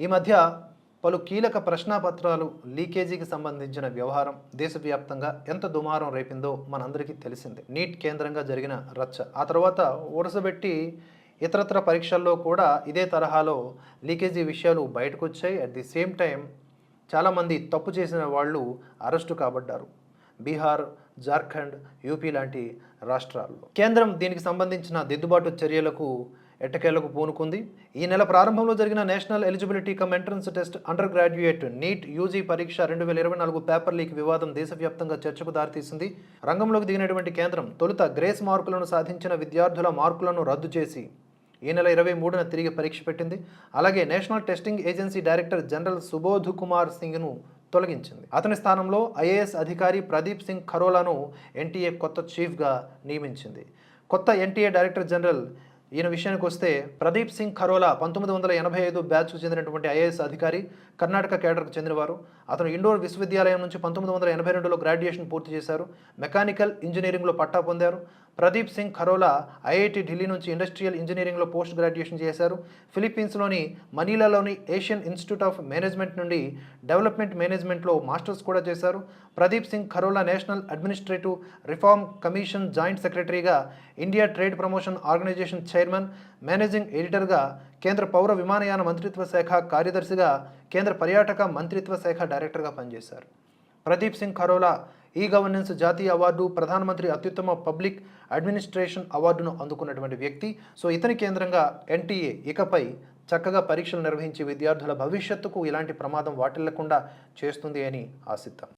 ఈ మధ్య పలు కీలక ప్రశ్నాపత్రాలు లీకేజీకి సంబంధించిన వ్యవహారం దేశవ్యాప్తంగా ఎంత దుమారం రేపిందో మనందరికీ తెలిసిందే. నీట్ కేంద్రంగా జరిగిన రచ్చ. ఆ తర్వాత వరుసబెట్టి ఇతరత్ర పరీక్షల్లో కూడా ఇదే తరహాలో లీకేజీ విషయాలు బయటకు వచ్చాయి అట్ ది సేమ్ టైం చాలామంది తప్పు చేసిన వాళ్ళు అరెస్టు కాబడ్డారు. బీహార్ జార్ఖండ్ యూపీ లాంటి రాష్ట్రాల్లో. కేంద్రం దీనికి సంబంధించిన దిద్దుబాటు చర్యలకు ఎట్టకేలకు పూనుకుంది. ఈ నెల ప్రారంభంలో జరిగిన national eligibility cum entrance test undergraduate NEET UG పరీక్ష రెండు వేల ఇరవై నాలుగు పేపర్ లీక్ వివాదం దేశవ్యాప్తంగా చర్చకు దారితీసింది. రంగంలోకి దిగినటువంటి కేంద్రం తొలుత గ్రేస్ మార్కులను సాధించిన విద్యార్థుల మార్కులను రద్దు చేసి ఈ నెల ఇరవై మూడున తిరిగి పరీక్ష పెట్టింది. అలాగే national testing agency director general Subodh Kumar సింగ్ను తొలగించింది. అతని స్థానంలో ఐఏఎస్ అధికారి ప్రదీప్ సింగ్ ఖరోలాను ఎన్టీఏ కొత్త చీఫ్గా నియమించింది. కొత్త ఎన్టీఏ డైరెక్టర్ జనరల్ ఈయన విషయానికి వస్తే ప్రదీప్ సింగ్ ఖరోలా పంతొమ్మిది వందల ఎనభై ఐదు బ్యాచ్కు చెందినటువంటి ఐఏఎస్ అధికారి కర్ణాటక కేడర్కు చెందినవారు. అతను ఇండోర్ విశ్వవిద్యాలయం నుంచి పంతొమ్మిది వందల ఎనభై రెండులో గ్రాడ్యుయేషన్ పూర్తి చేశారు. మెకానికల్ ఇంజనీరింగ్లో పట్టా పొందారు. ప్రదీప్ సింగ్ ఖరోలా ఐఐటి ఢిల్లీ నుంచి ఇండస్ట్రియల్ ఇంజనీరింగ్లో పోస్ట్ గ్రాడ్యుయేషన్ చేశారు. ఫిలిప్పీన్స్లోని మనీలాలోని ఏషియన్ ఇన్స్టిట్యూట్ ఆఫ్ మేనేజ్మెంట్ నుండి డెవలప్మెంట్ మేనేజ్మెంట్లో మాస్టర్స్ కూడా చేశారు. Pradeep Singh Kharola national administrative reform commission joint సెక్రటరీగా India trade promotion organisation chairman managing ఎడిటర్గా కేంద్ర పౌర విమానయాన మంత్రిత్వ శాఖ కార్యదర్శిగా కేంద్ర పర్యాటక మంత్రిత్వ శాఖ డైరెక్టర్గా పనిచేశారు. ప్రదీప్ సింగ్ ఖరోలా ఈ గవర్నెన్స్ జాతీయ అవార్డు ప్రధానమంత్రి అత్యుత్తమ పబ్లిక్ అడ్మినిస్ట్రేషన్ అవార్డును అందుకున్నటువంటి వ్యక్తి. సో ఇతని కేంద్రంగా ఎన్టీఏ ఇకపై చక్కగా పరీక్షలు నిర్వహించి విద్యార్థుల భవిష్యత్తుకు ఇలాంటి ప్రమాదం వాటిల్లకుండా చేస్తుంది అని ఆశిద్దాం.